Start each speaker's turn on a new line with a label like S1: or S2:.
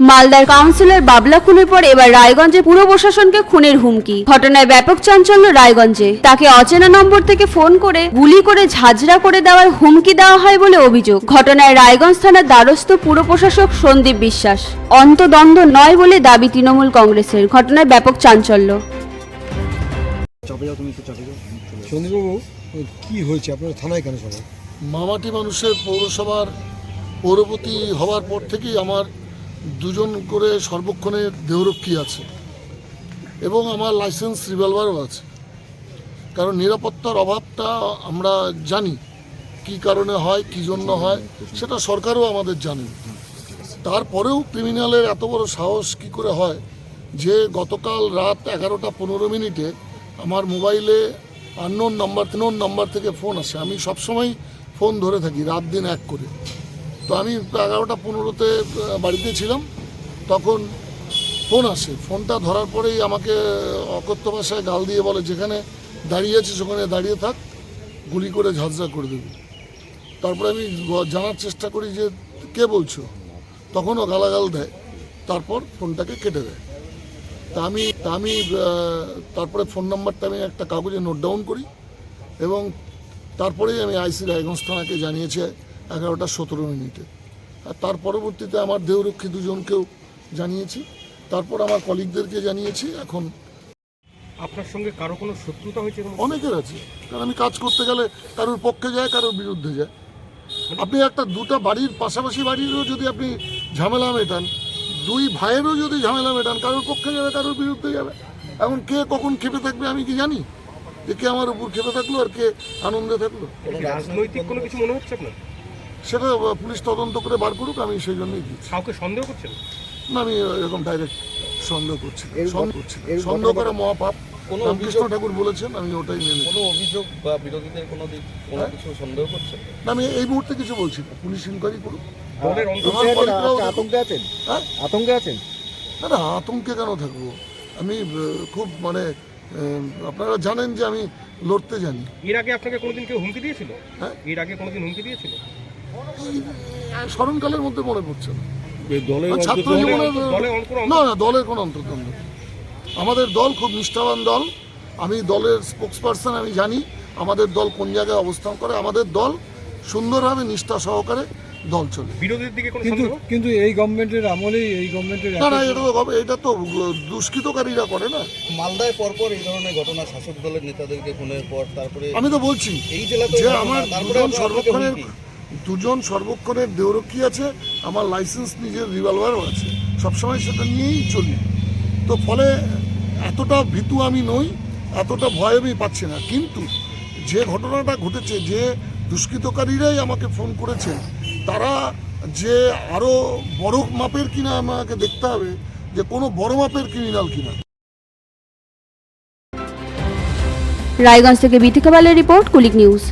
S1: মালদার কাউন্সিলর বাবলা খুনের পর এবার রায়গঞ্জে পুর প্রশাসনকে খুনের হুমকি। ঘটনায় ব্যাপক চাঞ্চল্য রায়গঞ্জে। তাকে অচেনা নম্বর থেকে ফোন করে গুলি করে ঝাঁঝরা করে দেওয়ার হুমকি দেওয়া হয় বলে অভিযোগ। ঘটনায় রায়গঞ্জ থানার দ্বারস্থ পুর প্রশাসক সন্দীপ বিশ্বাস। অন্তদ্বন্দ্ব নয় বলে দাবি তৃণমূল কংগ্রেসের। ঘটনায় ব্যাপক চাঞ্চল্য।
S2: সন্দীপবাবু কি হয়েছে? আপনারা থানায় কেন সবাই?
S3: মামাটি মানুষের পৌরসভার পৌরপতি হওয়ার পর থেকেই আমার দুজন করে সর্বক্ষণে দেহরক্ষী আছে এবং আমার লাইসেন্স রিভলভারও আছে। কারণ নিরাপত্তার অভাবটা আমরা জানি, কি কারণে হয়, কি জন্য হয়, সেটা সরকারও আমাদের জানে। তারপরেও ক্রিমিনালের এত বড় সাহস কি করে হয় যে গতকাল রাত এগারোটা পনেরো মিনিটে আমার মোবাইলে আননোন নাম্বার তিনোন নাম্বার থেকে ফোন আসে। আমি সবসময় ফোন ধরে থাকি, রাত দিন এক করে। তো আমি এগারোটা পনেরোতে বাড়িতে ছিলাম। তখন ফোন আসে। ফোনটা ধরার পরেই আমাকে অকথ্য ভাষায় গাল দিয়ে বলে, যেখানে দাঁড়িয়ে আছিস, ওখানে দাঁড়িয়ে থাক। গুলি করে ঝাঁঝরা করে দেবে। তারপরে আমি জানার চেষ্টা করি যে, কে বলছো? তখনও গালাগাল দেয়। তারপর ফোনটাকে কেটে দেয়। তা আমি আমি তারপরে ফোন নাম্বারটা আমি একটা কাগজে নোট ডাউন করি এবং তারপরেই আমি আইসি রায়গঞ্জ থানাকে জানিয়েছি এগারোটা সতেরো মিনিটে। আর তার পরবর্তীতে আমার দেহরক্ষী দুজনকেও জানিয়েছি। তারপর আমার কলিগদেরকে জানিয়েছি এখন
S4: আপনার সঙ্গে কারও কোনো শত্রুতা হয়েছে
S3: অনেকের আছে কারণ আমি কাজ করতে গেলে কারোর পক্ষে যায় কারোর বিরুদ্ধে যায়। আপনি একটা দুটা বাড়ির পাশাপাশি বাড়িরও যদি আপনি ঝামেলা মেটান দুই ভাইয়েরও যদি ঝামেলা মেটান কারোর পক্ষে যাবে কারোর বিরুদ্ধে যাবে। এখন কে কখন খেপে থাকবে আমি কি জানি? যে কে আমার উপর খেপে থাকল আর কে আনন্দে থাকল?
S4: রাজনৈতিক কোনো কিছু মনে হচ্ছে আপনার?
S3: সেটা পুলিশ তদন্ত করে বার করুক আমি সেই জন্যই দিচ্ছি।
S4: কাউকে সন্দেহ করছেন
S3: না আমি এরকম ডাইরেক্ট সন্দেহ করছি সন্দেহ করছি সন্দেহ করা মহাপাপ।
S5: কোনো
S3: রামকৃষ্ণ
S5: অভিযোগ-
S3: ঠাকুর বলেছেন আমি ওটাই মেনে
S5: কোনো অভিযোগ বা বিরোধীদের কোনো দিক কোনো কিছু সন্দেহ করছেন
S3: না, আমি এই মুহূর্তে কিছু বলছি না। পুলিশ ইনকোয়ারি করুক।
S2: আপনি
S3: দেখুক।
S2: আতঙ্কে আছেন?
S3: হ্যাঁ?
S2: আতঙ্কে আছেন?
S3: না না আতঙ্কে কেন থাকব? আমি খুব মানে আপনারা জানেন যে আমি লড়তে জানি।
S4: এর আগে আপনাকে কোনোদিন কেউ হুমকি দিয়েছিল?
S3: হ্যাঁ?
S4: এর আগে কোনোদিন হুমকি দিয়েছিল?
S3: স্মরণকালের মধ্যে মনে পড়ছে না।
S2: দলের
S3: ছাত্র না না দলের কোনো অন্তর্দ্বন্দ্ব আমাদের দল খুব নিষ্ঠাবান দল। আমি দলের স্পোক্স পার্সন আমি জানি। আমাদের দল কোন জায়গায় অবস্থান করে আমাদের দল সুন্দরভাবে নিষ্ঠা সহকারে দল চলে।
S4: বিরোধীর দিকে
S2: কিন্তু কিন্তু এই গভর্নমেন্টের আমলেই এই গভর্নমেন্টের
S3: না না এটা তো এটা তো দুষ্কৃতকারীরা করে না।
S5: মালদায় পরপর এই ধরনের ঘটনা শাসক দলের নেতাদেরকে খুনের পর তারপরে
S3: আমি তো বলছি
S5: এই জেলাতে
S3: যে আমার সর্বক্ষণের। দুজন সর্বক্ষণের দেহরক্ষী আছে? আমার লাইসেন্স নিজের রিভলভারও আছে। সবসময় সেটা নিয়েই চলি। তো ফলে এতটা ভীতু আমি নই, এতটা ভয় আমি পাচ্ছি না। কিন্তু যে ঘটনাটা ঘটেছে, যে দুষ্কৃতকারীরাই আমাকে ফোন করেছে, তারা যে আরও বড় মাপের কিনা আমাকে দেখতে হবে, যে কোনো বড় মাপের ক্রিমিনাল কিনা।
S1: রায়গঞ্জ থেকে বালের রিপোর্ট, কুলিক নিউজ।